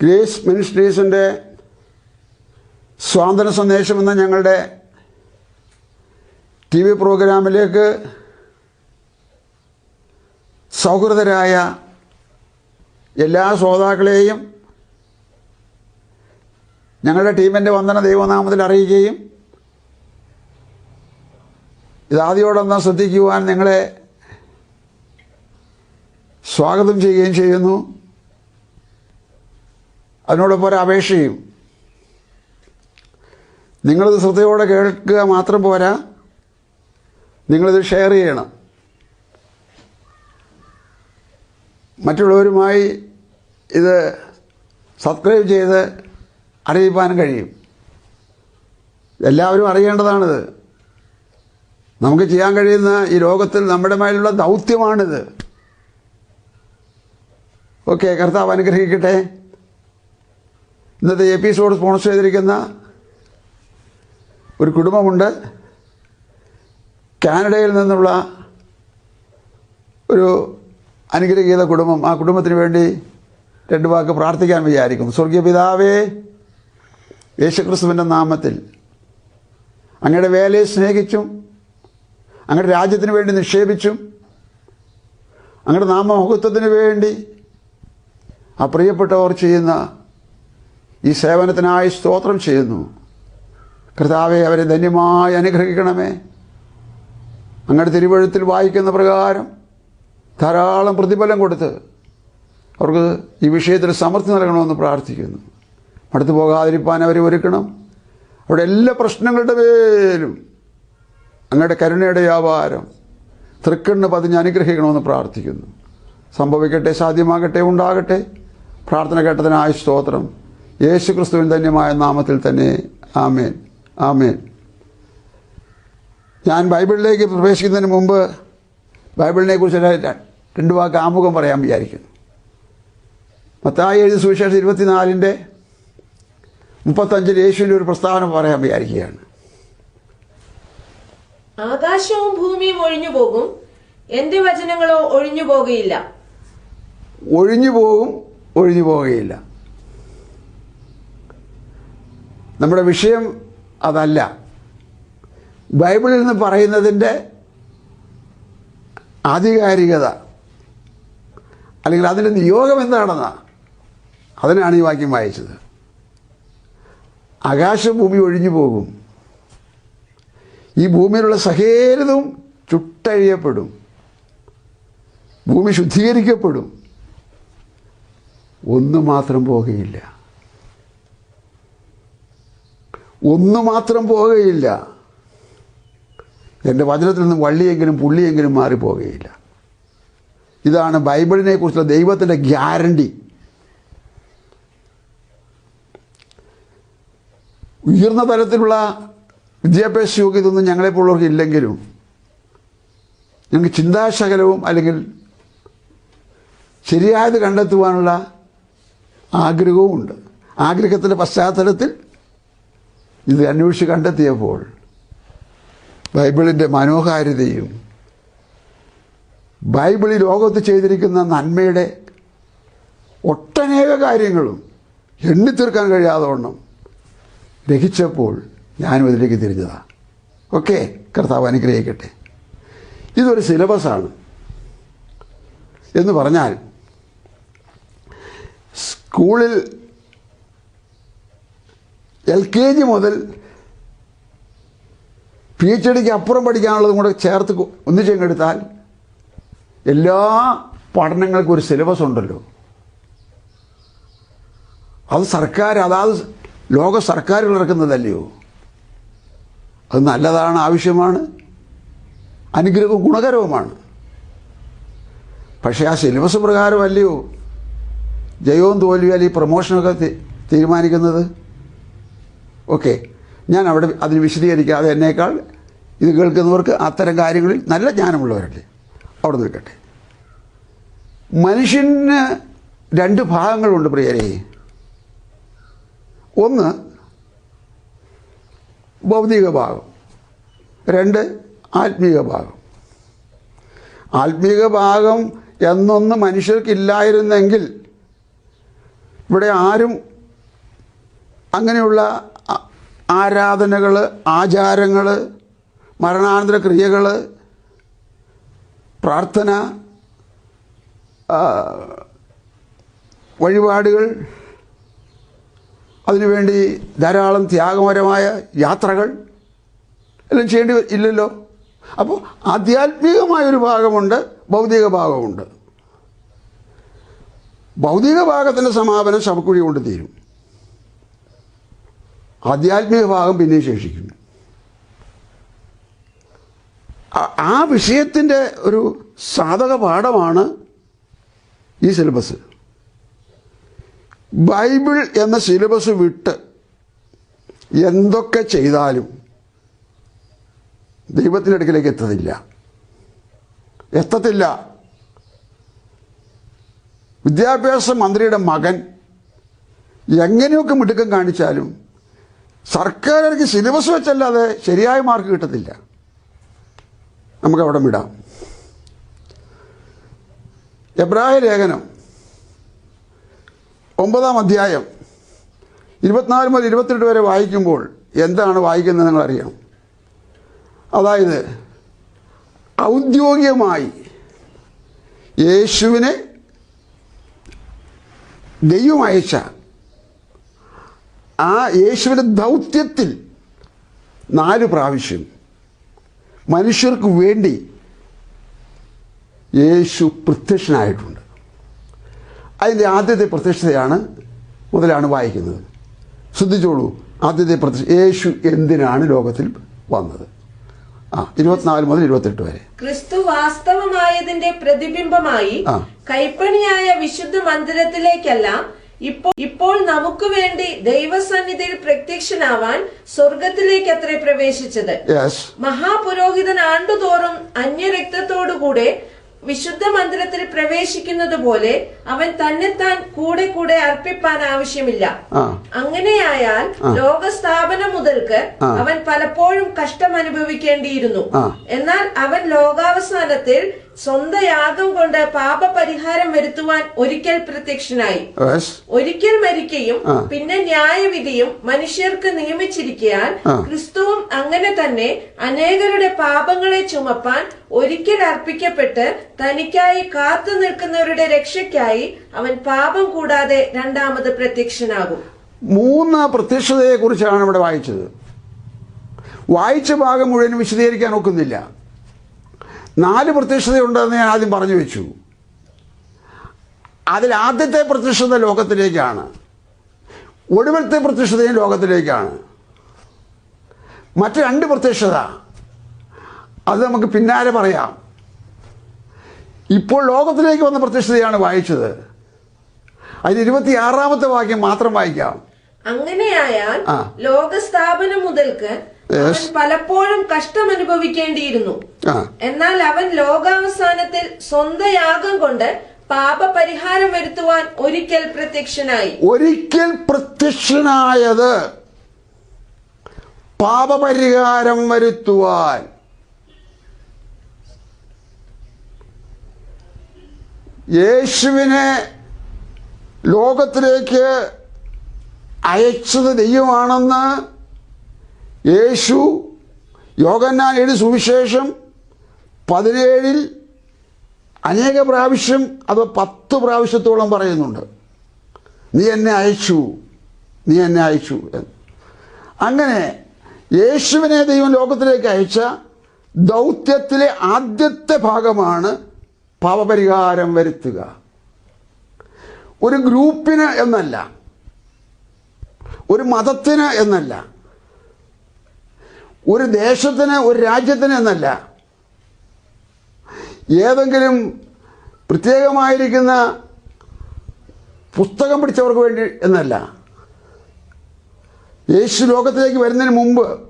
Grace മിനിസ്ട്രീസിന്റെ സ്വാതന്ത്ര്യ സന്ദേശം എന്ന ഞങ്ങളുടെ ടി വി പ്രോഗ്രാമിലേക്ക് സൗഹൃദരായ എല്ലാ ശ്രോതാക്കളെയും ഞങ്ങളുടെ ടീമിന്റെ വന്ദന ദൈവനാമത്തിൽ അറിയിക്കുകയും ഇതാദ്യോടൊന്ന് ശ്രദ്ധിക്കുവാൻ നിങ്ങളെ സ്വാഗതം ചെയ്യുകയും ചെയ്യുന്നു. അതിനോടൊപ്പം ഒരു അപേക്ഷയും. നിങ്ങളിത് ശ്രദ്ധയോടെ കേൾക്കുക മാത്രം പോരാ. നിങ്ങളിത് ഷെയർ ചെയ്യണം. മറ്റുള്ളവരുമായി ഇത് സബ്സ്ക്രൈബ് ചെയ്ത് അറിയിപ്പാനും കഴിയും. എല്ലാവരും അറിയേണ്ടതാണിത്. നമുക്ക് ചെയ്യാൻ കഴിയുന്ന ഈ ലോകത്തിൽ നമ്മുടെ മേലുള്ള ദൗത്യമാണിത്. ഓക്കെ കർത്താവ് അനുഗ്രഹിക്കട്ടെ. ഇന്നത്തെ എപ്പിസോഡ് സ്പോൺസർ ചെയ്തിരിക്കുന്ന ഒരു കുടുംബമുണ്ട്. കാനഡയിൽ നിന്നുള്ള ഒരു അനുഗ്രഹീത കുടുംബം. ആ കുടുംബത്തിന് വേണ്ടി രണ്ട് വാക്ക് പ്രാർത്ഥിക്കാൻ വിചാരിക്കുന്നു. സ്വർഗീയ പിതാവേ യേശുക്രിസ്തുവിന്റെ നാമത്തിൽ അങ്ങയുടെ വേലയെ സ്നേഹിച്ചും അങ്ങയുടെ രാജ്യത്തിന് വേണ്ടി നിക്ഷേപിച്ചും അങ്ങയുടെ നാമമഹത്വത്തിന് വേണ്ടി ആ പ്രിയപ്പെട്ടവർ ചെയ്യുന്ന ഈ സേവനത്തിനായി സ്തോത്രം ചെയ്യുന്നു. കർത്താവെ അവരെ ധന്യമായി അനുഗ്രഹിക്കണമേ. അങ്ങയുടെ തിരുവഴുത്തിൽ വായിക്കുന്ന പ്രകാരം ധാരാളം പ്രതിഫലം കൊടുത്ത് അവർക്ക് ഈ വിഷയത്തിൽ സമൃദ്ധി നൽകണമെന്ന് പ്രാർത്ഥിക്കുന്നു. അടുത്തു പോകാതിരിപ്പാൻ അവരെ ഒരുക്കണം. അവിടെ എല്ലാ പ്രശ്നങ്ങളുടെ പേരും അങ്ങയുടെ കരുണയുടെ വ്യാപാരം തൃക്കണ്ണ് പതിഞ്ഞ് അനുഗ്രഹിക്കണമെന്ന് പ്രാർത്ഥിക്കുന്നു. സംഭവിക്കട്ടെ സാധ്യമാകട്ടെ ഉണ്ടാകട്ടെ. പ്രാർത്ഥന കേട്ടതിനായ സ്തോത്രം. യേശു ക്രിസ്തുവിൻ ധന്യമായ നാമത്തിൽ തന്നെ ആമേൻ. ആമേൻ. ഞാൻ ബൈബിളിലേക്ക് പ്രവേശിക്കുന്നതിന് മുമ്പ് ബൈബിളിനെ കുറിച്ച് രണ്ട് വാക്ക് ആമുഖം പറയാൻ വിചാരിക്കുന്നു. മത്തായി എഴുതി സുവിശേഷം ഇരുപത്തിനാലിന്റെ മുപ്പത്തഞ്ചിൽ യേശുവിന്റെ ഒരു പ്രസ്താവന പറയാൻ വിചാരിക്കുകയാണ്. ആകാശവും ഭൂമിയും ഒഴിഞ്ഞു പോകും. എന്റെ വചനങ്ങളോ ഒഴിഞ്ഞു പോകുകയില്ല. ഒഴിഞ്ഞു പോകും ഒഴിഞ്ഞു പോവുകയില്ല നമ്മുടെ വിഷയം അതല്ല. ബൈബിളിൽ നിന്ന് പറയുന്നതിന്റെ ആധികാരികത അല്ലെങ്കിൽ അതിന്റെ നിയോഗം എന്താണെന്നാ? അതിനാണ് ഈ വാക്യം വായിച്ചത്. ആകാശഭൂമി ഒഴിഞ്ഞു പോകും. ഈ ഭൂമിയിലുള്ള സകേരതും ചുട്ടഴിയപ്പെടും. ഭൂമി ശുദ്ധീകരിക്കപ്പെടും. ഒന്ന് മാത്രം പോകുകയില്ല. ഒന്ന് മാത്രം പോവുകയില്ല എന്റെ വചനത്തിൽ നിന്ന് വള്ളിയെങ്കിലും പുള്ളിയെങ്കിലും മാറിപ്പോകുകയില്ല ഇതാണ് ബൈബിളിനെ കുറിച്ചുള്ള ദൈവത്തിന്റെ ഗ്യാരണ്ടി. ഉയർന്ന തലത്തിലുള്ള വിദ്യാഭ്യാസ യോഗ്യതൊന്നും ഞങ്ങളെപ്പോലുള്ളവർക്ക് ഇല്ലെങ്കിലും ഞങ്ങൾക്ക് ചിന്താശകലവും അല്ലെങ്കിൽ ശരിയായത് കണ്ടെത്തുവാനുള്ള ആഗ്രഹവുമുണ്ട്. ആഗ്രഹത്തിന്റെ പശ്ചാത്തലത്തിൽ ഇത് അന്വേഷിച്ച് കണ്ടെത്തിയപ്പോൾ ബൈബിളിന്റെ മനോഹാരിതയും ബൈബിൾ ലോകത്ത് ചെയ്തിരിക്കുന്ന നന്മയുടെ ഒട്ടനേക കാര്യങ്ങളും എണ്ണിത്തീർക്കാൻ കഴിയാതെ വണ്ണം ഗ്രഹിച്ചപ്പോൾ ഞാനും അതിലേക്ക് തിരിഞ്ഞതാണ് ഓക്കെ കർത്താവ് അനുഗ്രഹിക്കട്ടെ. ഇതൊരു സിലബസാണ്. എന്ന് പറഞ്ഞാൽ സ്കൂളിൽ എൽ കെ ജി മുതൽ പി എച്ച് ഡിക്ക് അപ്പുറം പഠിക്കാനുള്ളതും കൂടെ ചേർത്ത് ഒന്നിച്ചെടുത്താൽ എല്ലാ പഠനങ്ങൾക്കും ഒരു സിലബസ് ഉണ്ടല്ലോ. അത് സർക്കാർ അതാത് ലോക സർക്കാരുകൾ ഇറക്കുന്നതല്ലയോ അത് നല്ലതാണ് ആവശ്യമാണ്. അനുഗ്രഹവും ഗുണകരവുമാണ്. പക്ഷേ ആ സിലബസ് പ്രകാരമല്ലയോ? ജയവും തോൽവിയാൽ ഈ പ്രൊമോഷനൊക്കെ തീരുമാനിക്കുന്നത്? ഓക്കെ. ഞാൻ അവിടെ അതിന് വിശദീകരിക്കാതെ എന്നേക്കാൾ ഇത് കേൾക്കുന്നവർക്ക് അത്തരം കാര്യങ്ങളിൽ നല്ല ജ്ഞാനമുള്ളവരല്ലേ? അവിടെ നിൽക്കട്ടെ. മനുഷ്യന് രണ്ട് ഭാഗങ്ങളുണ്ട് പ്രിയരെ. ഒന്ന് ഭൗതിക ഭാഗം. രണ്ട് ആത്മീക ഭാഗം. ആത്മീക ഭാഗം എന്നൊന്ന് മനുഷ്യർക്കില്ലായിരുന്നെങ്കിൽ ഇവിടെ ആരും അങ്ങനെയുള്ള ആരാധനകൾ ആചാരങ്ങൾ മരണാനന്തര ക്രിയകൾ പ്രാർത്ഥന വഴിപാടുകൾ അതിനുവേണ്ടി ധാരാളം ത്യാഗപരമായ യാത്രകൾ എല്ലാം ചെയ്യേണ്ടി ഇല്ലല്ലോ. അപ്പോൾ ആധ്യാത്മികമായൊരു ഭാഗമുണ്ട് ഭൗതിക ഭാഗമുണ്ട്. ഭൗതിക ഭാഗത്തിന്റെ സമാപനം ശവക്കുഴി കൊണ്ട് തീരും. ആധ്യാത്മിക ഭാഗം പിന്നെയും ശേഷിക്കുന്നു. ആ- വിഷയത്തിന്റെ ഒരു സാധക പാഠമാണ് ഈ സിലബസ്. ബൈബിൾ എന്ന സിലബസ് വിട്ട് എന്തൊക്കെ ചെയ്താലും ദൈവത്തിന്റെ അടുക്കിലേക്ക് എത്തത്തില്ല. എത്തത്തില്ല. വിദ്യാഭ്യാസ മന്ത്രിയുടെ മകൻ എങ്ങനെയൊക്കെ മിടുക്കം കാണിച്ചാലും സർക്കാർക്ക് സിലബസ് വെച്ചല്ലാതെ ശരിയായ മാർക്ക് കിട്ടത്തില്ല. നമുക്ക് അവിടെ വിടാം. എബ്രാഹിം ലേഖനം ഒമ്പതാം അധ്യായം ഇരുപത്തിനാല് മുതൽ ഇരുപത്തിരണ്ട് വരെ വായിക്കുമ്പോൾ എന്താണ് വായിക്കുന്നത് നിങ്ങളറിയാം? അതായത് ഔദ്യോഗികമായി യേശുവിനെ ദൈവം അയച്ച ആ യേശുവിന്റെ ദൗത്യത്തിൽ നാല് പ്രാവശ്യം മനുഷ്യർക്ക് വേണ്ടി യേശു പ്രത്യക്ഷനായിട്ടുണ്ട്. അതിന്റെ ആദ്യത്തെ പ്രത്യക്ഷതയാണ് മുതലാണ് വായിക്കുന്നത്. ശ്രദ്ധിച്ചോളൂ ആദ്യത്തെ പ്രത്യക്ഷ യേശു എന്തിനാണ് ലോകത്തിൽ വന്നത്? ആ ഇരുപത്തിനാല് മുതൽ ഇരുപത്തെട്ട് വരെ. ക്രിസ്തു വാസ്തവമായതിന്റെ പ്രതിബിംബമായി കൈപ്പണിയായ വിശുദ്ധ മന്ദിരത്തിലേക്കല്ല ഇപ്പോൾ ഇപ്പോൾ നമുക്ക് വേണ്ടി ദൈവസന്നിധിയിൽ പ്രത്യക്ഷനാവാൻ സ്വർഗത്തിലേക്ക് അത്രേ പ്രവേശിച്ചത്. മഹാപുരോഹിതൻ ആണ്ടുതോറും അന്യരക്തത്തോടുകൂടെ വിശുദ്ധ മന്ദിരത്തിൽ പ്രവേശിക്കുന്നത് പോലെ അവൻ തന്നെത്താൻ കൂടെ കൂടെ അർപ്പിപ്പാൻ ആവശ്യമില്ല. അങ്ങനെയായാൽ. ലോകസ്ഥാപനം മുതൽക്ക് അവൻ പലപ്പോഴും കഷ്ടം അനുഭവിക്കേണ്ടിയിരുന്നു എന്നാൽ അവൻ ലോകാവസാനത്തിൽ സ്വന്തം യാഗം കൊണ്ട് പാപപരിഹാരം വരുത്തുവാൻ ഒരിക്കൽ പ്രത്യക്ഷനായി. ഒരിക്കൽ മരിക്കുകയും പിന്നെ ന്യായവിധിയും മനുഷ്യർക്ക് നിയമിച്ചിരിക്കാൻ ക്രിസ്തുവും അങ്ങനെ തന്നെ അനേകരുടെ പാപങ്ങളെ ചുമപ്പാൻ ഒരിക്കൽ അർപ്പിക്കപ്പെട്ട് തനിക്കായി കാത്തു നിൽക്കുന്നവരുടെ രക്ഷയ്ക്കായി അവൻ പാപം കൂടാതെ രണ്ടാമത് പ്രത്യക്ഷനാകും. മൂന്ന് പ്രത്യക്ഷതയെ കുറിച്ചാണ് ഇവിടെ വായിച്ചത്. വായിച്ച ഭാഗം മുഴുവൻ വിശദീകരിക്കാൻ ഒക്കുന്നില്ല. നാല് പ്രത്യക്ഷതയുണ്ടെന്ന് ഞാൻ ആദ്യം പറഞ്ഞു വെച്ചു. അതിൽ ആദ്യത്തെ പ്രത്യക്ഷത ലോകത്തിലേക്കാണ്. ഒടുവിലത്തെ പ്രത്യക്ഷതയും ലോകത്തിലേക്കാണ്. മറ്റ് രണ്ട് പ്രത്യക്ഷത അത് നമുക്ക് പിന്നാലെ പറയാം. ഇപ്പോൾ ലോകത്തിലേക്ക് വന്ന പ്രത്യക്ഷതയാണ് വായിച്ചത്. അതിൽ ഇരുപത്തിയാറാമത്തെ വാക്യം മാത്രം വായിക്കാം. അങ്ങനെയായാൽ ലോകസ്ഥാപനം മുതൽക്ക്. അവൻ പലപ്പോഴും കഷ്ടം അനുഭവിക്കേണ്ടിയിരുന്നു എന്നാൽ അവൻ ലോകാവസാനത്തിൽ സ്വന്തം യാഗം കൊണ്ട് പാപപരിഹാരം വരുത്തുവാൻ ഒരിക്കൽ പ്രത്യക്ഷനായി. ഒരിക്കൽ പ്രത്യക്ഷനായത് പാപപരിഹാരം വരുത്തുവാൻ. യേശുവിനെ ലോകത്തിലേക്ക് അയച്ചത് ദൈവമാണെന്ന് യേശു യോഗന്നാൻ എഴുതി സുവിശേഷം പതിനേഴിൽ അനേക പ്രാവശ്യം അത് പത്ത് പ്രാവശ്യത്തോളം പറയുന്നുണ്ട്. നീ എന്നെ അയച്ചു നീ എന്നെ അയച്ചു എന്ന്. അങ്ങനെ യേശുവിനെ ദൈവം ലോകത്തിലേക്ക് അയച്ച ദൗത്യത്തിലെ ആദ്യത്തെ ഭാഗമാണ് പാപപരിഹാരം വരുത്തുക. ഒരു ഗ്രൂപ്പിന് എന്നല്ല ഒരു മതത്തിന് എന്നല്ല ഒരു ദേശത്തിന് ഒരു രാജ്യത്തിന് എന്നല്ല. ഏതെങ്കിലും പ്രത്യേകമായിരിക്കുന്ന പുസ്തകം പിടിച്ചവർക്ക് വേണ്ടി എന്നല്ല. യേശു ലോകത്തിലേക്ക് വരുന്നതിന് മുമ്പ്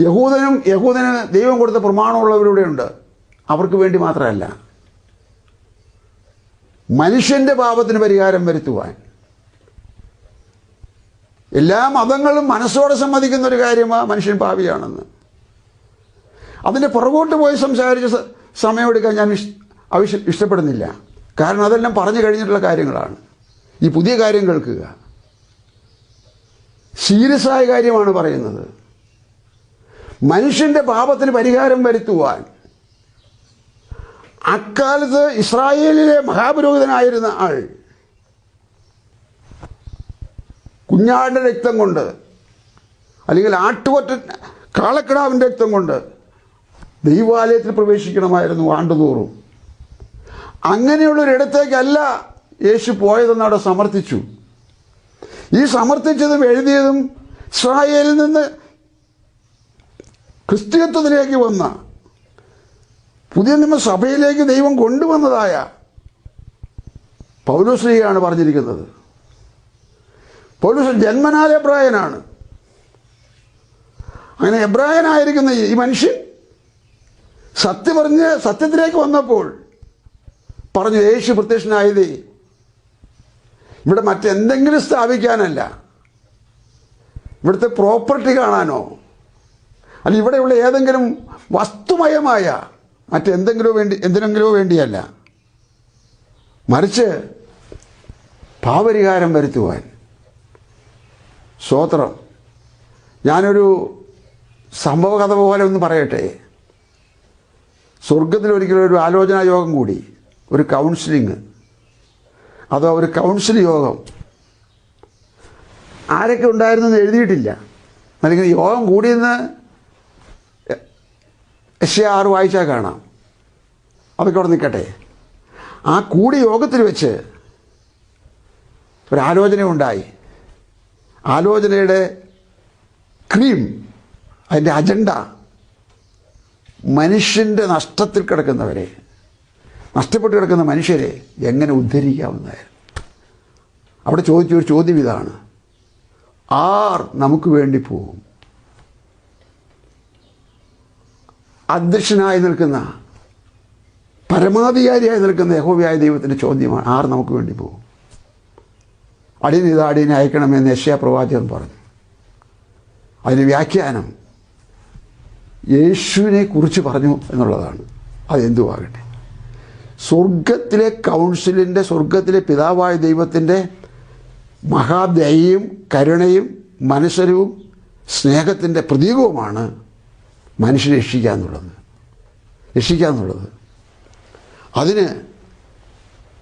യഹൂദനും യഹൂദന് ദൈവം കൊടുത്ത പ്രമാണമുള്ളവരിവിടെയുണ്ട്. അവർക്ക് വേണ്ടി മാത്രമല്ല. മനുഷ്യന്റെ പാപത്തിന് പരിഹാരം വരുത്തുവാൻ. എല്ലാ മതങ്ങളും മനസ്സോടെ സമ്മതിക്കുന്ന ഒരു കാര്യമാണ് മനുഷ്യൻ പാവിയാണെന്ന് അതിന്റെ പുറകോട്ട് പോയി സംസാരിച്ച സമയമെടുക്കാൻ ഞാൻ ആവശ്യം ഇഷ്ടപ്പെടുന്നില്ല. കാരണം അതെല്ലാം പറഞ്ഞു കഴിഞ്ഞിട്ടുള്ള കാര്യങ്ങളാണ്. ഈ പുതിയ കാര്യം കേൾക്കുക. സീരിയസ് ആയ കാര്യമാണ് പറയുന്നത്. മനുഷ്യന്റെ പാപത്തിന് പരിഹാരം വരുത്തുവാൻ അക്കാലത്ത് ഇസ്രായേലിലെ മഹാപുരോഹിതനായിരുന്ന ആൾ കുഞ്ഞാടിന്റെ രക്തം കൊണ്ട് അല്ലെങ്കിൽ ആട്ടുകൊറ്റ കാളക്കിടാവിന്റെ രക്തം കൊണ്ട് ദൈവാലയത്തിൽ പ്രവേശിക്കണമായിരുന്നു ആണ്ടുതോറും. അങ്ങനെയുള്ളൊരിടത്തേക്കല്ല യേശു പോയതെന്ന് അവിടെ സമർത്ഥിച്ചു. ഈ സമർത്ഥിച്ചതും എഴുതിയതും ഇസ്രായേലിൽ നിന്ന് ക്രിസ്ത്യത്വത്തിലേക്ക് വന്ന പുതിയ നിയമസഭയിലേക്ക് ദൈവം കൊണ്ടുവന്നതായ പൗരശ്രീയാണ് പറഞ്ഞിരിക്കുന്നത്. പൗലോസ് ജന്മനാൽ എബ്രായനാണ്. അങ്ങനെ എബ്രായനായിരിക്കുന്ന ഈ മനുഷ്യൻ സത്യം പറഞ്ഞ് സത്യത്തിലേക്ക് വന്നപ്പോൾ പറഞ്ഞു യേശു പ്രത്യക്ഷനായതേ ഇവിടെ മറ്റെന്തെങ്കിലും സ്ഥാപിക്കാനല്ല. ഇവിടുത്തെ പ്രോപ്പർട്ടി കാണാനോ അല്ല ഇവിടെയുള്ള ഏതെങ്കിലും വസ്തുമയമായ മറ്റെന്തെങ്കിലും വേണ്ടി എന്തിനെങ്കിലോ വേണ്ടിയല്ല. മറിച്ച് പാപരിഹാരം വരുത്തുവാൻ സ്വോത്രം ഞാനൊരു സംഭവ കഥ പോലെ ഒന്ന് പറയട്ടെ. സ്വർഗത്തിൽ ഒരിക്കലും ഒരു ആലോചനാ യോഗം കൂടി ഒരു കൗൺസിലിങ് അതോ ഒരു കൗൺസിൽ യോഗം. ആരൊക്കെ ഉണ്ടായിരുന്നെന്ന് എഴുതിയിട്ടില്ല. അല്ലെങ്കിൽ യോഗം കൂടിയെന്ന് എസ് ആറ് വായിച്ചാൽ കാണാം. അതൊക്കെ അവിടെ നിൽക്കട്ടെ. ആ കൂടി യോഗത്തിൽ വെച്ച് ഒരു ആലോചന ഉണ്ടായി ആലോചനയുടെ ക്രീം അതിന്റെ അജണ്ട. മനുഷ്യന്റെ നഷ്ടത്തിൽ കിടക്കുന്നവരെ നഷ്ടപ്പെട്ട് കിടക്കുന്ന മനുഷ്യരെ എങ്ങനെ ഉദ്ധരിക്കാവുന്നതായിരുന്നു? അവിടെ ചോദിച്ച ഒരു ചോദ്യം ഇതാണ്. ആർ നമുക്ക് വേണ്ടി പോകും അധ്യക്ഷനായി നിൽക്കുന്ന പരമാധികാരിയായി നിൽക്കുന്ന യഹോവയായ ദൈവത്തിന്റെ ചോദ്യമാണ് ആർ നമുക്ക് വേണ്ടി പോകും അടിയനെ അയക്കണമെന്ന് യശ്യാ പ്രവാചകൻ പറഞ്ഞു. അതിന് വ്യാഖ്യാനം യേശുവിനെ കുറിച്ച് പറഞ്ഞു എന്നുള്ളതാണ്. അതെന്തുവാകട്ടെ സ്വർഗത്തിലെ കൗൺസിലിന്റെ സ്വർഗത്തിലെ പിതാവായ ദൈവത്തിന്റെ മഹാദയയും കരുണയും മനസ്സരവും സ്നേഹത്തിന്റെ പ്രതീകവുമാണ് മനുഷ്യനെ രക്ഷിക്കുക എന്നുള്ളത്. രക്ഷിക്കുക എന്നുള്ളത്. അതിന്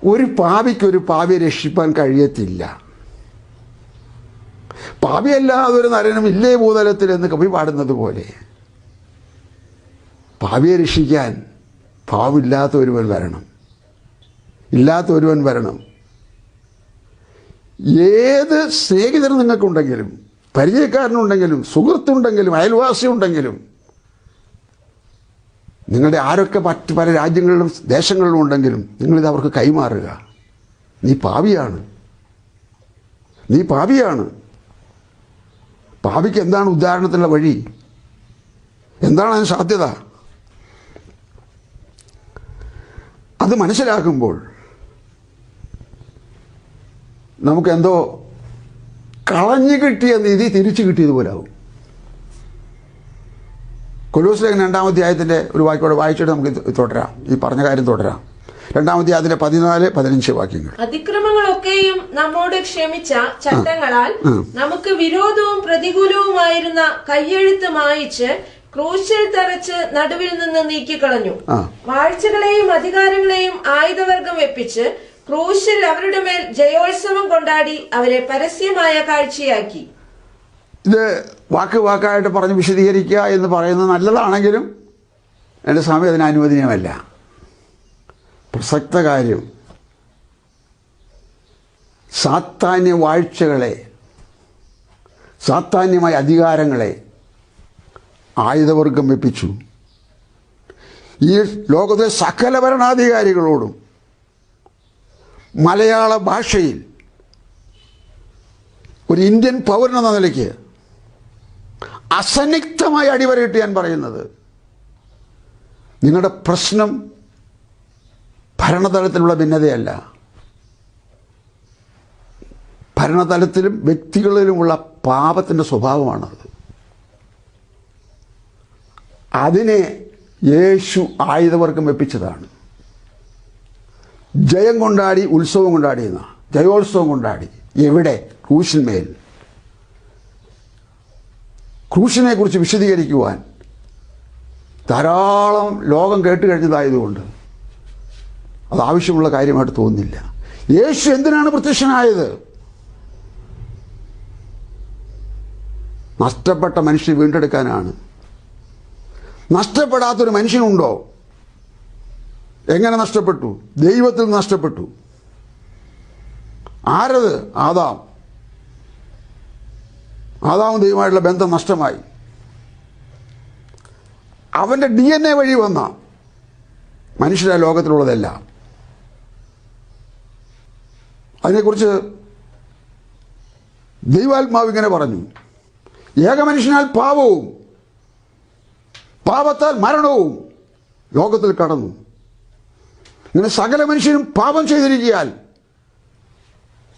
ഒരു പാവിക്കൊരു പാവിയെ രക്ഷിപ്പാൻ കഴിയത്തില്ല. പാപിയല്ലാതെ ഒരു നരനും ഇല്ലേ ഭൂതലത്തിൽ എന്ന് കവി പാടുന്നത് പോലെ. പാവിയെ രക്ഷിക്കാൻ പാവില്ലാത്ത ഒരുവൻ വരണം. ഇല്ലാത്ത ഒരുവൻ വരണം. ഏത് സ്നേഹിതർ നിങ്ങൾക്കുണ്ടെങ്കിലും പരിചയക്കാരനുണ്ടെങ്കിലും സുഹൃത്തുണ്ടെങ്കിലും അയൽവാസി ഉണ്ടെങ്കിലും നിങ്ങളുടെ ആരൊക്കെ മറ്റ് പല രാജ്യങ്ങളിലും ദേശങ്ങളിലും ഉണ്ടെങ്കിലും നിങ്ങളിത് അവർക്ക് കൈമാറുക. നീ പാവിയാണ്. നീ പാവിയാണ്. പാവിക്ക് എന്താണ് ഉദാഹരണത്തിനുള്ള വഴി? എന്താണ് അതിന് സാധ്യത? അത് മനസ്സിലാക്കുമ്പോൾ നമുക്കെന്തോ കളഞ്ഞു കിട്ടിയ നിധി തിരിച്ചു കിട്ടിയതുപോലാവും കൊലൂസിലേക്ക് രണ്ടാം അധ്യായത്തിന്റെ ഒരു വായിക്കോടെ വായിച്ചിട്ട് നമുക്ക് തുടരാം. ഈ പറഞ്ഞ കാര്യം തുടരാം. രണ്ടാം അതിലെ പതിനാല് പതിനഞ്ച് വാക്യങ്ങൾ. അതിക്രമങ്ങളൊക്കെയും നമ്മോട് ക്ഷമിച്ച ചട്ടങ്ങളാൽ നമുക്ക് വിരോധവും പ്രതികൂലവുമായിരുന്ന കയ്യെഴുത്ത് മായിച്ച് ക്രൂശിൽ തറച്ച് നടുവിൽ നിന്ന് നീക്കിക്കളഞ്ഞു. വാഴ്ചകളെയും അധികാരങ്ങളെയും ആയുധവർഗം വെപ്പിച്ച് ക്രൂശിൽ അവരുടെ മേൽ ജയോത്സവം കൊണ്ടാടി അവരെ പരസ്യമായ കാഴ്ചയാക്കി. ഇത് വാക്ക് വാക്കായിട്ട് പറഞ്ഞ് വിശദീകരിക്കുക എന്ന് പറയുന്നത് നല്ലതാണെങ്കിലും എന്റെ സമയം അതിന് അനുവദനീയമല്ല. പ്രസക്ത കാര്യം. സാത്താന്യ വാഴ്ചകളെ സാത്താന്യമായ അധികാരങ്ങളെ ആയുധവർഗം വെപ്പിച്ചു. ഈ ലോകത്തെ സകല ഭരണാധികാരികളോടും മലയാള ഭാഷയിൽ ഒരു ഇന്ത്യൻ പൗരൻ എന്ന നിലയ്ക്ക് അസന്നിഗ്ധമായി അടിവരയിട്ട് ഞാൻ പറയുന്നത് നിങ്ങളുടെ പ്രശ്നം ഭരണതലത്തിലുള്ള ഭിന്നതയല്ല. ഭരണതലത്തിലും വ്യക്തികളിലുമുള്ള പാപത്തിന്റെ സ്വഭാവമാണത്. അതിനെ യേശു ആയുധവർഗം വെപ്പിച്ചതാണ്. ജയം കൊണ്ടാടി ഉത്സവം കൊണ്ടാടിയെന്ന ജയോത്സവം കൊണ്ടാടി. എവിടെ? ക്രൂശിന്മേൽ. ക്രൂശിനെ കുറിച്ച് വിശദീകരിക്കുവാൻ ധാരാളം ലോകം കേട്ട് കഴിഞ്ഞതായതുകൊണ്ട് അത് ആവശ്യമുള്ള കാര്യമായിട്ട് തോന്നുന്നില്ല. യേശു എന്തിനാണ് പ്രത്യക്ഷനായത്? നഷ്ടപ്പെട്ട മനുഷ്യൻ വീണ്ടെടുക്കാനാണ്. നഷ്ടപ്പെടാത്തൊരു മനുഷ്യനുണ്ടോ? എങ്ങനെ നഷ്ടപ്പെട്ടു? ദൈവത്തിൽ നഷ്ടപ്പെട്ടു. ആരത്? ആദാം. ആദാവും ദൈവമായിട്ടുള്ള ബന്ധം നഷ്ടമായി. അവന്റെ ഡി എൻ എ വഴി വന്ന മനുഷ്യരാ ലോകത്തിലുള്ളതെല്ലാം. അതിനെക്കുറിച്ച് ദൈവാത്മാവ് ഇങ്ങനെ പറഞ്ഞു. ഏകമനുഷ്യനാൽ പാപവും പാപത്താൽ മരണവും ലോകത്തിൽ കടന്നു. ഇങ്ങനെ സകല മനുഷ്യനും പാപം ചെയ്തിരിക്കാൻ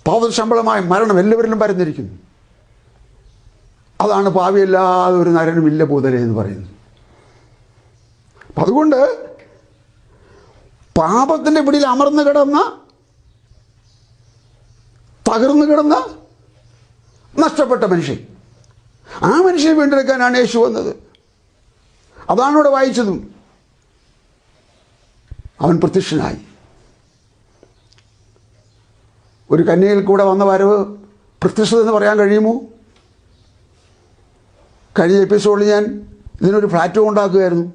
പാപ ശമ്പളമായ മരണം എല്ലാവരിലും പരന്നിരിക്കുന്നു. അതാണ് പാവിയല്ലാതെ ഒരു നരനും ഇല്ല പൂതരെ എന്ന് പറയുന്നത്. അപ്പം അതുകൊണ്ട് പാപത്തിന്റെ പിടിയിൽ അമർന്നു കിടന്ന തകർന്നു കിടന്ന നഷ്ടപ്പെട്ട മനുഷ്യൻ. ആ മനുഷ്യനെ വീണ്ടെടുക്കാനാണ് യേശു വന്നത്. അതാണ് ഇവിടെ വായിച്ചതും. അവൻ പ്രത്യക്ഷനായി. ഒരു കന്യയിൽ കൂടെ വന്ന വരവ് പ്രത്യക്ഷത എന്ന് പറയാൻ കഴിയുമോ? കഴിഞ്ഞ എപ്പിസോഡിൽ ഞാൻ ഇതിനൊരു പ്ലാറ്റ്ഫോം ഉണ്ടാക്കുകയായിരുന്നു.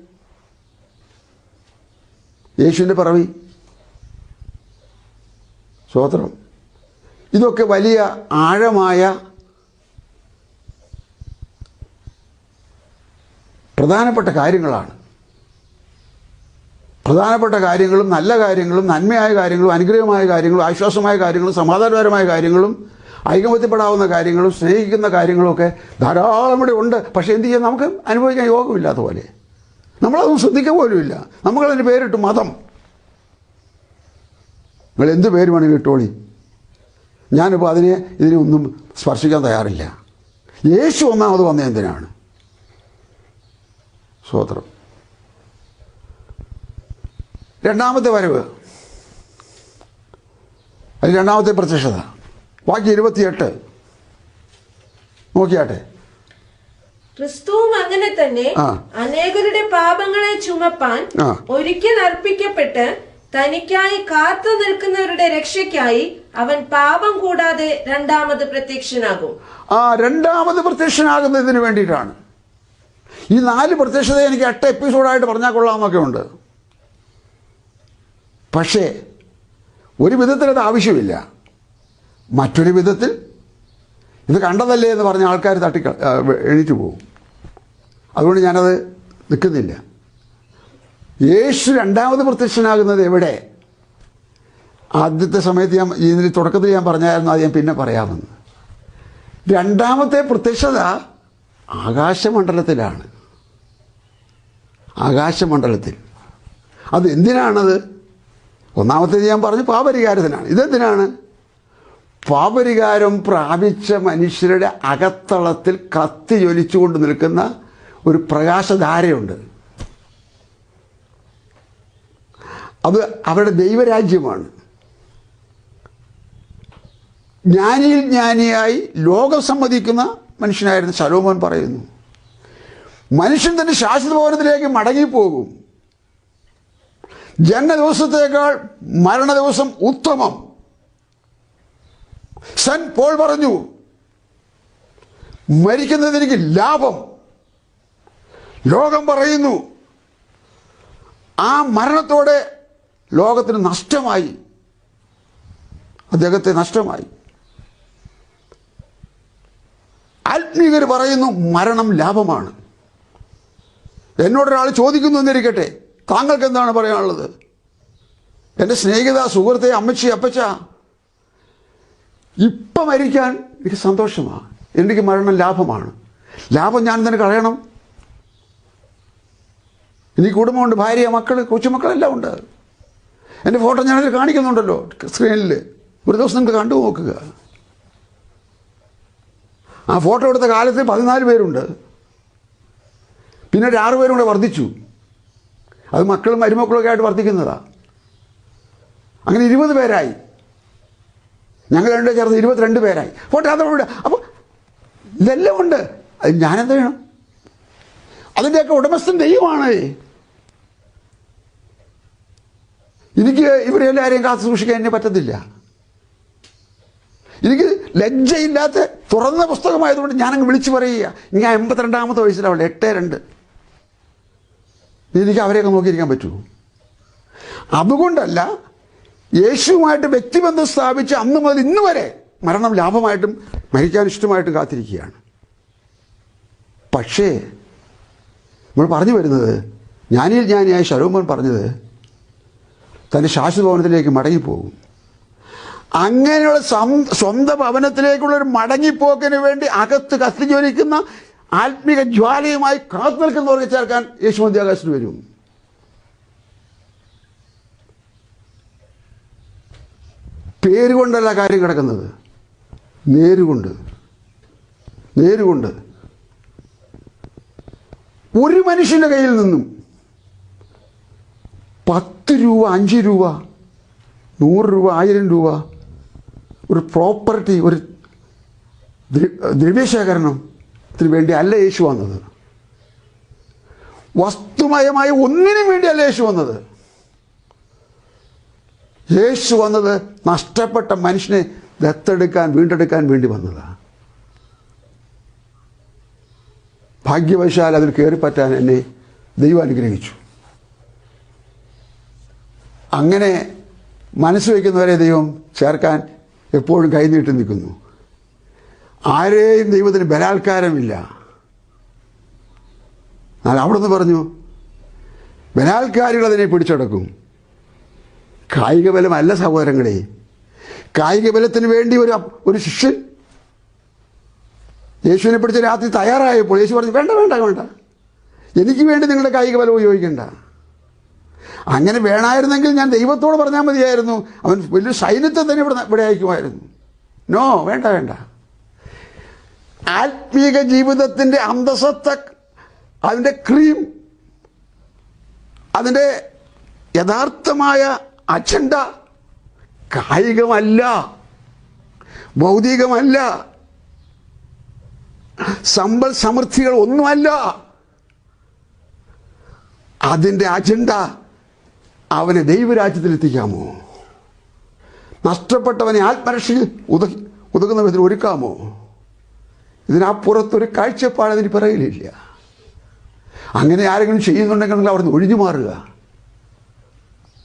യേശുവിന്റെ പറവി. സ്വോത്രം ഇതൊക്കെ വലിയ ആഴമായ പ്രധാനപ്പെട്ട കാര്യങ്ങളാണ്. പ്രധാനപ്പെട്ട കാര്യങ്ങളും നല്ല കാര്യങ്ങളും നന്മയായ കാര്യങ്ങളും അനുഗ്രഹമായ കാര്യങ്ങളും ആശ്വാസമായ കാര്യങ്ങളും സമാധാനപരമായ കാര്യങ്ങളും ഐകമത്യപ്പെടാവുന്ന കാര്യങ്ങളും സ്നേഹിക്കുന്ന കാര്യങ്ങളൊക്കെ ധാരാളം ഇവിടെ ഉണ്ട്. പക്ഷേ എന്ത് ചെയ്യാൻ നമുക്ക് അനുഭവിക്കാൻ യോഗമില്ലാത്ത പോലെ. നമ്മളതൊന്നും ശ്രദ്ധിക്കുക പോലുമില്ല നമ്മളതിന് പേരിട്ട് മതം. നിങ്ങൾ എന്ത് പേര് വേണമെങ്കിൽ ഇട്ടോളി. ഞാനിപ്പോൾ അതിനെ ഇതിനെ ഒന്നും സ്പർശിക്കാൻ തയ്യാറില്ല. യേശു ഒന്നാമത് വന്ന എന്തിനാണ്? സ്വോത്രം. രണ്ടാമത്തെ വരവ്. അത് രണ്ടാമത്തെ പ്രത്യക്ഷത. ബാക്കി ഇരുപത്തിയെട്ട്. നോക്കിയാട്ടെ. ക്രിസ്തുവും അങ്ങനെ തന്നെ അനേകരുടെ പാപങ്ങളെ ചുമപ്പാൻ. ഒരിക്കൽ അർപ്പിക്കപ്പെട്ട് തനിക്കായി കാത്തു നിൽക്കുന്നവരുടെ രക്ഷയ്ക്കായി അവൻ പാപം കൂടാതെ രണ്ടാമത് പ്രത്യക്ഷനാകും. ആ രണ്ടാമത് പ്രത്യക്ഷനാകുന്നതിന് വേണ്ടിയിട്ടാണ്. ഈ നാല് പ്രത്യക്ഷത എനിക്ക് എട്ട് എപ്പിസോഡായിട്ട് പറഞ്ഞാൽ കൊള്ളാമെന്നൊക്കെ ഉണ്ട്. പക്ഷേ ഒരു വിധത്തിൽ അത് ആവശ്യമില്ല. മറ്റൊരു വിധത്തിൽ ഇത് കണ്ടതല്ലേ എന്ന് പറഞ്ഞ ആൾക്കാർ തട്ടി എണീറ്റ് പോകും. അതുകൊണ്ട് ഞാനത് നിൽക്കുന്നില്ല. യേശു രണ്ടാമത് പ്രത്യക്ഷനാകുന്നത് എവിടെ? ആദ്യത്തെ സമയത്ത് ഞാൻ ഇതിന് തുടക്കത്തിൽ ഞാൻ പറഞ്ഞായിരുന്നു അത് ഞാൻ പിന്നെ പറയാമെന്ന്. രണ്ടാമത്തെ പ്രത്യക്ഷത ആകാശമണ്ഡലത്തിലാണ്. ആകാശമണ്ഡലത്തിൽ. അത് എന്തിനാണത്? ഒന്നാമത്തേത് ഞാൻ പറഞ്ഞു പാപരികാരത്തിനാണ് ഇതെന്തിനാണ്? പാപരികാരം പ്രാപിച്ച മനുഷ്യരുടെ അകത്തളത്തിൽ കത്തി ജ്വലിച്ചുകൊണ്ട് നിൽക്കുന്ന ഒരു പ്രകാശധാരയുണ്ട്. അത് അവരുടെ ദൈവരാജ്യമാണ്. ജ്ഞാനിയിൽ ജ്ഞാനിയായി ലോകം സമ്മതിക്കുന്ന മനുഷ്യനായിരുന്നു ശലോമോൻ പറയുന്നു. മനുഷ്യൻ തന്നെ ശാശ്വത ഭവനത്തിലേക്ക് മടങ്ങിപ്പോകും. ജന്മദിവസത്തേക്കാൾ മരണ ദിവസം ഉത്തമം. സൻ പോൾ പറഞ്ഞു മരിക്കുന്നത് എനിക്ക് ലാഭം. ലോകം പറയുന്നു ആ മരണത്തോടെ ലോകത്തിന് നഷ്ടമായി. അദ്ദേഹത്തെ നഷ്ടമായി. ആത്മീകർ പറയുന്നു മരണം ലാഭമാണ്. എന്നോടൊരാൾ ചോദിക്കുന്നു എന്നിരിക്കട്ടെ താങ്കൾക്ക് എന്താണ് പറയാനുള്ളത്? എന്റെ സ്നേഹിത സുഹൃത്തെ അമ്മച്ചി അപ്പച്ച ഇപ്പം മരിക്കാൻ എനിക്ക് സന്തോഷമാണ്. എനിക്ക് മരണം ലാഭമാണ്. ലാഭം ഞാൻ തന്നെ കളയണം എനിക്ക് കുടുംബമുണ്ട് ഭാര്യ മക്കൾ കൊച്ചുമക്കളെല്ലാം ഉണ്ട്. എന്റെ ഫോട്ടോ ഞാനതിൽ കാണിക്കുന്നുണ്ടല്ലോ സ്ക്രീനിൽ ഒരു ദിവസം നിങ്ങൾ കണ്ടു നോക്കുക. ആ ഫോട്ടോ എടുത്ത കാലത്ത് പതിനാല് പേരുണ്ട്. പിന്നെ ഒരു ആറ് പേരും കൂടെ വർദ്ധിച്ചു. അത് മക്കളും മരുമക്കളൊക്കെ ആയിട്ട് വർദ്ധിക്കുന്നതാണ് അങ്ങനെ ഇരുപത് പേരായി. ഞങ്ങൾ രണ്ടു ചേർന്ന് ഇരുപത്തിരണ്ട് പേരായി. ഫോട്ടോ അതോടെ അപ്പോൾ ഇതെല്ലാം ഉണ്ട്. അത് ഞാനെന്ത് വേണം അതിന്റെയൊക്കെ ഉടമസ്ഥൻ ദൈവമാണ്. എനിക്ക് ഇവരെല്ലാവരെയും കാത്തു സൂക്ഷിക്കാൻ എന്നെ പറ്റത്തില്ല. എനിക്ക് ലജ്ജയില്ലാത്ത തുറന്ന പുസ്തകമായതുകൊണ്ട് ഞാനങ്ങ് വിളിച്ചു പറയുക. ഞാൻ എൺപത്തിരണ്ടാമത്തെ വയസ്സിലാവുള്ളൂ എട്ട് രണ്ട്. എനിക്ക് അവരെയൊക്കെ നോക്കിയിരിക്കാൻ പറ്റുമോ അതുകൊണ്ടല്ല യേശുവുമായിട്ട് വ്യക്തിബന്ധം സ്ഥാപിച്ച് അന്ന് മുതൽ ഇന്ന് വരെ മരണം ലാഭമായിട്ടും മരിക്കാൻ ഇഷ്ടമായിട്ടും കാത്തിരിക്കുകയാണ്. പക്ഷേ നമ്മൾ പറഞ്ഞു വരുന്നത് ഞാനിൽ ഞാനിയായ ശരോമൻ പറഞ്ഞത് തന്റെ ശാശ്വത ഭവനത്തിലേക്ക് മടങ്ങിപ്പോകും. അങ്ങനെയുള്ള സ്വന്തം ഭവനത്തിലേക്കുള്ള ഒരു മടങ്ങിപ്പോക്കിന് വേണ്ടി അകത്ത് കത്തിജ്വലിക്കുന്ന ആത്മീക ജ്വാലയുമായി കാത്തു നിൽക്കുന്നവർക്ക് ചേർക്കാൻ യേശു മധ്യാകാശത്തിന് വരും. പേരുകൊണ്ടല്ല കാര്യം കിടക്കുന്നത്. നേരുകൊണ്ട്. നേരുകൊണ്ട്. ഒരു മനുഷ്യന്റെ കയ്യിൽ നിന്നും പത്ത് രൂപ അഞ്ച് രൂപ നൂറ് രൂപ ആയിരം രൂപ ഒരു പ്രോപ്പർട്ടി ഒരു ദ്ര- ദ്രവ്യശേഖരണത്തിന് വേണ്ടി അല്ല യേശു വന്നത്. വസ്തുമയമായ ഒന്നിനും വേണ്ടി അല്ല യേശു വന്നത്. യേശു വന്നത് നഷ്ടപ്പെട്ട മനുഷ്യനെ ദത്തെടുക്കാൻ വീണ്ടെടുക്കാൻ വേണ്ടി വന്നതാണ് ഭാഗ്യവശാൽ അതിൽ കയറിപ്പറ്റാൻ എന്നെ ദൈവം അനുഗ്രഹിച്ചു. അങ്ങനെ മനസ്സ് വയ്ക്കുന്നവരെ ദൈവം ചേർക്കാൻ എപ്പോഴും കൈനീട്ടി നിൽക്കുന്നു. ആരെയും ദൈവത്തിന് ബലാത്കാരമില്ല. എന്നാൽ അവിടുന്ന് പറഞ്ഞു ബലാത്കാരികൾ അതിനെ പിടിച്ചടക്കും. കായിക ബലമല്ല സഹോദരങ്ങളെ. കായിക ബലത്തിന് വേണ്ടി ഒരു ഒരു ശിഷ്യൻ യേശുവിനെ പിടിച്ച് രാത്രി തയ്യാറായപ്പോൾ യേശു പറഞ്ഞു വേണ്ട വേണ്ട വേണ്ട. എനിക്ക് വേണ്ടി നിങ്ങളുടെ കായിക ബലം ഉപയോഗിക്കണ്ട. അങ്ങനെ വേണമായിരുന്നെങ്കിൽ ഞാൻ ദൈവത്തോട് പറഞ്ഞാൽ മതിയായിരുന്നു. അവൻ വലിയ സൈന്യത്തെ തന്നെ ഇവിടെ ഇവിടെ അയക്കുമായിരുന്നു. നോ വേണ്ട വേണ്ട. ആത്മീക ജീവിതത്തിന്റെ അന്തസത്ത അതിന്റെ ക്രീം അതിന്റെ യഥാർത്ഥമായ അജണ്ട കായികമല്ല ഭൗതികമല്ല സമ്പൽ സമൃദ്ധികൾ ഒന്നുമല്ല. അതിന്റെ അജണ്ട അവനെ ദൈവരാജ്യത്തിൽ എത്തിക്കാമോ നഷ്ടപ്പെട്ടവനെ ആത്മരക്ഷയിൽ ഉത ഉതകുന്ന വിധത്തിൽ ഒരുക്കാമോ? ഇതിനപ്പുറത്തൊരു കാഴ്ചപ്പാട് അതിന് പിറകിലില്ല. അങ്ങനെ ആരെങ്കിലും ചെയ്യുന്നുണ്ടെങ്കിൽ നിങ്ങൾ അവിടുന്ന് ഒഴിഞ്ഞു മാറുക.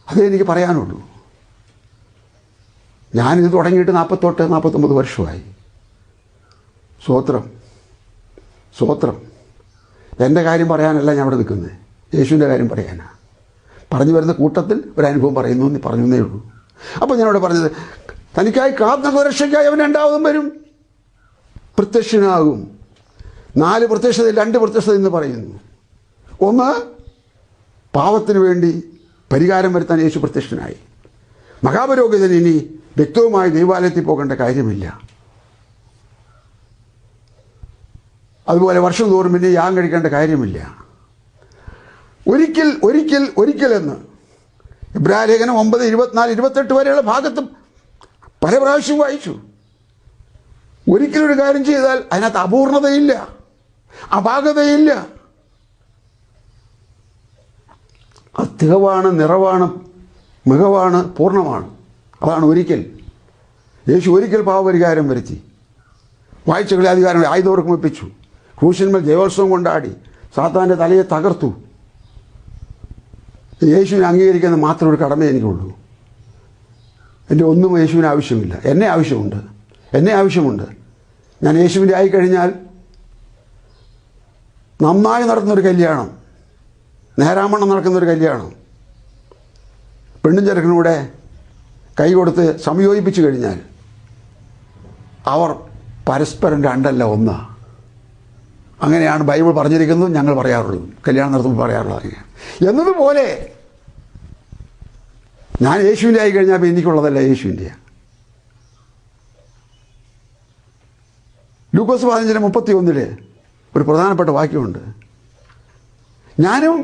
അതേ എനിക്ക് പറയാനുള്ളൂ. ഞാനിത് തുടങ്ങിയിട്ട് നാൽപ്പത്തൊട്ട് നാൽപ്പത്തൊമ്പത് വർഷമായി. സ്വോത്രം സ്വോത്രം. എന്റെ കാര്യം പറയാനല്ല ഞാൻ അവിടെ നിൽക്കുന്നത്. യേശുവിന്റെ കാര്യം പറയാനാണ്. പറഞ്ഞു വരുന്ന കൂട്ടത്തിൽ ഒരു അനുഭവം പറയുന്നു എന്ന് പറഞ്ഞേ ഉള്ളൂ. അപ്പോൾ ഞാനവിടെ പറഞ്ഞത് തനിക്കായി കാത്മസുരക്ഷയ്ക്കായി അവൻ രണ്ടാമതും വരും. പ്രത്യക്ഷനാകും. നാല് പ്രത്യക്ഷത രണ്ട് പ്രത്യക്ഷത എന്ന് പറയുന്നു. ഒന്ന് പാവത്തിന് വേണ്ടി പരിഹാരം വരുത്താൻ യേശു പ്രത്യക്ഷനായി. മഹാപുരോഹിതൻ ഇനി വ്യക്തവുമായി ദൈവാലയത്തിൽ പോകേണ്ട കാര്യമില്ല. അതുപോലെ വർഷം തോറും പിന്നെ യാഗം കഴിക്കേണ്ട കാര്യമില്ല. ഒരിക്കൽ ഒരിക്കൽ ഒരിക്കലെന്ന് ഇബ്രാഹലേഖനം ഒമ്പത് ഇരുപത്തിനാല് ഇരുപത്തെട്ട് വരെയുള്ള ഭാഗത്ത് പല പ്രാവശ്യം വായിച്ചു. ഒരിക്കലൊരു കാര്യം ചെയ്താൽ അതിനകത്ത് അപൂർണതയില്ല അപാകതയില്ല. അത് നിറവാണ് മികവാണ് പൂർണമാണ്. അതാണ് ഒരിക്കൽ. യേശു ഒരിക്കൽ പാവപരിഹാരം വരുത്തി. വായിച്ചകളെ അധികാരങ്ങളെ ആയുധവർക്കും ഒപ്പിച്ചു ക്രൂശന്മേൽ ജയോത്സവം കൊണ്ടാടി. സാത്താന്റെ തലയെ തകർത്തു. യേശുവിനെ അംഗീകരിക്കുന്ന മാത്രം ഒരു കടമ എനിക്കുള്ളൂ. എന്റെ ഒന്നും യേശുവിന് ആവശ്യമില്ല. എന്നെ ആവശ്യമുണ്ട്. എന്നെ ആവശ്യമുണ്ട്. ഞാൻ യേശുവിന്റെ ആയിക്കഴിഞ്ഞാൽ നന്നായി നടത്തുന്നൊരു കല്യാണം നേരാമണ്ണം നടക്കുന്നൊരു കല്യാണം പെണ്ണും ചെറുക്കനൂടെ കൈ കൊടുത്ത് സംയോജിപ്പിച്ചു കഴിഞ്ഞാൽ അവർ പരസ്പരം രണ്ടല്ല ഒന്ന്. അങ്ങനെയാണ് ബൈബിൾ പറഞ്ഞിരിക്കുന്നത് ഞങ്ങൾ പറയാറുള്ളത്. കല്യാണം നടത്തുമ്പോൾ പറയാറുള്ളത് അങ്ങനെയാണ് എന്നതുപോലെ ഞാൻ യേശുവിന്റെ ആയി കഴിഞ്ഞാൽ എനിക്കുള്ളതല്ല യേശുവിന്റെ ലൂക്കോസ് പതിനഞ്ചിന് മുപ്പത്തി ഒന്നിൽ ഒരു പ്രധാനപ്പെട്ട വാക്യമുണ്ട്. ഞാനും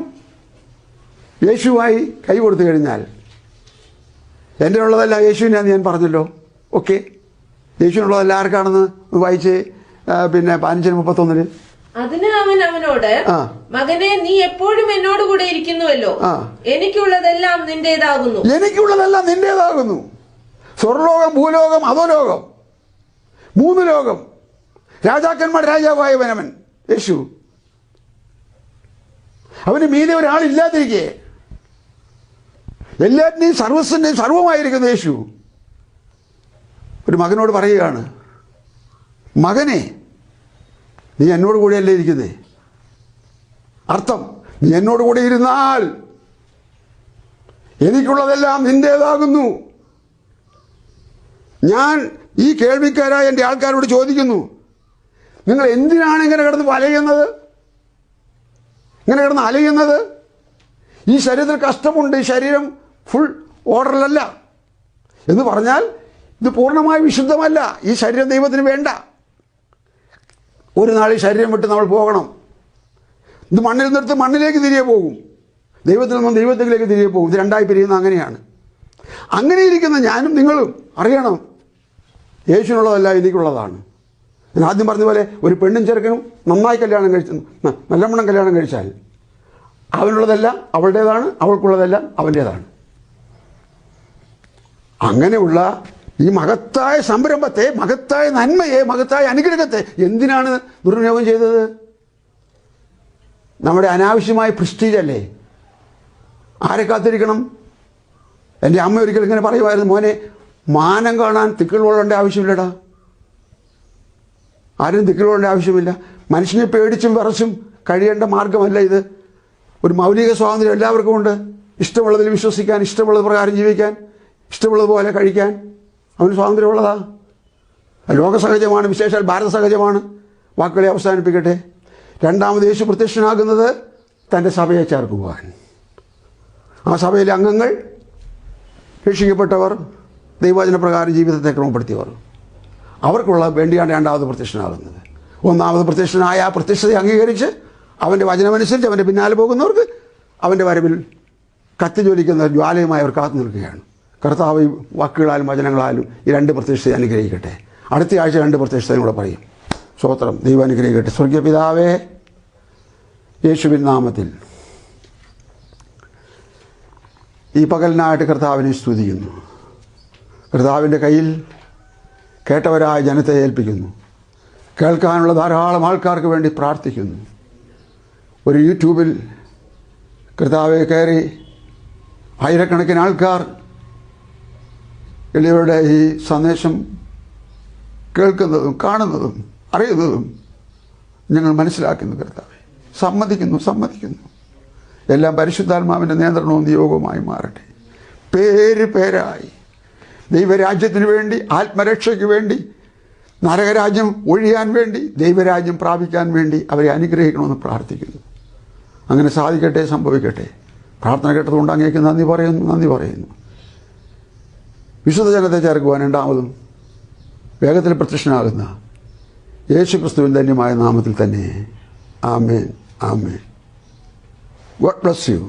യേശുവായി കൈ കൊടുത്തു കഴിഞ്ഞാൽ എന്റെ ഉള്ളതല്ല യേശുവിനാന്ന് ഞാൻ പറഞ്ഞല്ലോ. ഓക്കെ. യേശുവിനുള്ളതല്ല ആർക്കാണെന്ന് വായിച്ച്. പിന്നെ പതിനഞ്ചിന് മുപ്പത്തൊന്നിന് അതിന് അവൻ അവനോട്. മകനെ നീ എപ്പോഴും എന്നോട് കൂടെ ഇരിക്കുന്നുവല്ലോ. എനിക്കുള്ളതെല്ലാം നിന്റേതാകുന്നു. എനിക്കുള്ളതെല്ലാം നിന്റേതാകുന്നു. സ്വർലോകം ഭൂലോകം അധോലോകം. മൂന്ന് ലോകം. രാജാക്കന്മാർ രാജാവായവനവൻ യേശു. അവന് മീതെ ഒരാളില്ലാതിരിക്കെ. എല്ലാറ്റിനെയും സർവസ്വന്റെയും സർവമായിരിക്കുന്ന യേശു. ഒരു മകനോട് പറയുകയാണ് മകനെ നീ എന്നോട് കൂടെയല്ലേ ഇരിക്കുന്നേ? അർത്ഥം നീ എന്നോട് കൂടെ ഇരുന്നാൽ എനിക്കുള്ളതെല്ലാം നിന്റേതാകുന്നു. ഞാൻ ഈ കേൾവിക്കാരായ എന്റെ ആൾക്കാരോട് ചോദിക്കുന്നു നിങ്ങൾ എന്തിനാണ് ഇങ്ങനെ കിടന്ന് വലയുന്നത്? ഇങ്ങനെ കിടന്ന് അലയുന്നത്? ഈ ശരീരത്തിൽ കഷ്ടമുണ്ട് ഈ ശരീരം ഫുൾ ഓർഡറിലല്ല എന്ന് പറഞ്ഞാൽ ഇത് പൂർണമായി വിശുദ്ധമല്ല. ഈ ശരീരം ദൈവത്തിന് വേണ്ട. ഒരു ഈ ശരീരം വിട്ട് നമ്മൾ പോകണം. ഇത് മണ്ണിൽ നിന്നെടുത്ത് മണ്ണിലേക്ക് തിരികെ പോകും. ദൈവത്തിൽ നിന്നും ദൈവത്തിലേക്ക് തിരികെ പോകും. ഇത് രണ്ടായി പിരിയുന്ന അങ്ങനെയാണ്. അങ്ങനെ ഇരിക്കുന്ന ഞാനും നിങ്ങളും അറിയണം. യേശുവിനുള്ളതല്ല എനിക്കുള്ളതാണ്. ഞാൻ ആദ്യം പറഞ്ഞ പോലെ ഒരു പെണ്ണും ചെറുക്കനും നന്നായി കല്യാണം കഴിച്ചു നല്ലവണ്ണം കല്യാണം കഴിച്ചാൽ അവനുള്ളതല്ല അവളുടേതാണ് അവൾക്കുള്ളതല്ല അവന്റേതാണ് അങ്ങനെയുള്ള ഈ മഹത്തായ സംരംഭത്തെ മഹത്തായ നന്മയെ മഹത്തായ അനുഗ്രഹത്തെ എന്തിനാണ് ദുർവിനിയോഗം ചെയ്തത്? നമ്മുടെ അനാവശ്യമായ പ്രസ്റ്റീജല്ലേ ആരെ കാത്തിരിക്കണം? എന്റെ അമ്മ ഒരിക്കൽ ഇങ്ങനെ പറയുമായിരുന്നു മോനെ മാനം കാണാൻ തിക്കിൾ കൊള്ളേണ്ട ആവശ്യമില്ലടാ. ആരും തിക്കിൾ കൊള്ളേണ്ട ആവശ്യമില്ല. മനുഷ്യനെ പേടിച്ചും വിറച്ചും കഴിയേണ്ട മാർഗമല്ല ഇത്. ഒരു മൗലിക സ്വാതന്ത്ര്യം എല്ലാവർക്കും ഉണ്ട് ഇഷ്ടമുള്ളതിൽ വിശ്വസിക്കാൻ ഇഷ്ടമുള്ളത് പ്രകാരം ജീവിക്കാൻ ഇഷ്ടമുള്ളതുപോലെ കഴിക്കാൻ. അവന് സ്വാതന്ത്ര്യമുള്ളതാ. ലോക സഹജമാണ് വിശേഷാൽ ഭാരത സഹജമാണ് വാക്കുകളെ അവസാനിപ്പിക്കട്ടെ. രണ്ടാമത് യേശു പ്രത്യക്ഷനാകുന്നത് തന്റെ സഭയെ ചേർക്കുവാൻ. ആ സഭയിലെ അംഗങ്ങൾ രക്ഷിക്കപ്പെട്ടവർ ദൈവവചന പ്രകാരം ജീവിതത്തെ ക്രമപ്പെടുത്തിയവർ. അവർക്കുള്ള വേണ്ടിയാണ് രണ്ടാമത് പ്രത്യക്ഷനാകുന്നത്. ഒന്നാമത് പ്രത്യക്ഷനായ ആ പ്രത്യക്ഷതയെ അംഗീകരിച്ച് അവന്റെ വചനമനുസരിച്ച് അവന്റെ പിന്നാലെ പോകുന്നവർക്ക് അവന്റെ വരവിൽ കത്തി ജ്വലിക്കുന്ന ജ്വാലയുമായി അവർ കാത്തു നിൽക്കുകയാണ്. കർത്താവ് ഈ വാക്കുകളാലും വചനങ്ങളാലും ഈ രണ്ട് പ്രത്യക്ഷത അനുഗ്രഹിക്കട്ടെ. അടുത്ത ആഴ്ച രണ്ട് പ്രത്യക്ഷതയും കൂടെ പറയും. സ്തോത്രം. ദൈവം അനുഗ്രഹിക്കട്ടെ. സ്വർഗീയ പിതാവേ യേശുവിൻ നാമത്തിൽ ഈ പകലിനായിട്ട് കർത്താവിനെ സ്തുതിക്കുന്നു. കർത്താവിന്റെ കയ്യിൽ കേട്ടവരായ ജനത്തെ ഏൽപ്പിക്കുന്നു. കേൾക്കാനുള്ള ധാരാളം ആൾക്കാർക്ക് വേണ്ടി പ്രാർത്ഥിക്കുന്നു. ഒരു യൂട്യൂബിൽ കർത്താവെ കയറി ആയിരക്കണക്കിന് ആൾക്കാർ എളിയവരുടെ ഈ സന്ദേശം കേൾക്കുന്നതും കാണുന്നതും അറിയുന്നതും ഞങ്ങൾ മനസ്സിലാക്കുന്നു കർത്താവെ. സമ്മതിക്കുന്നു സമ്മതിക്കുന്നു. എല്ലാം പരിശുദ്ധാത്മാവിന്റെ നിയന്ത്രണവും നിയോഗവുമായി മാറട്ടെ. പേര് പേരായി. ദൈവരാജ്യത്തിന് വേണ്ടി ആത്മരക്ഷയ്ക്ക് വേണ്ടി നരകരാജ്യം ഒഴിയാൻ വേണ്ടി ദൈവരാജ്യം പ്രാപിക്കാൻ വേണ്ടി അവരെ അനുഗ്രഹിക്കണമെന്ന് പ്രാർത്ഥിക്കുന്നു. അങ്ങനെ സാധിക്കട്ടെ സംഭവിക്കട്ടെ. പ്രാർത്ഥന കേട്ടതുകൊണ്ട് അങ്ങേക്ക് നന്ദി പറയുന്നു നന്ദി പറയുന്നു. വിശുദ്ധ ജനത്തെ ചേർക്കുവാൻ രണ്ടാമതും വേഗത്തിൽ പ്രത്യക്ഷനാകുന്ന യേശു ക്രിസ്തുവിൻ ധന്യമായ നാമത്തിൽ തന്നെ ആമേൻ ആമേൻ. God bless you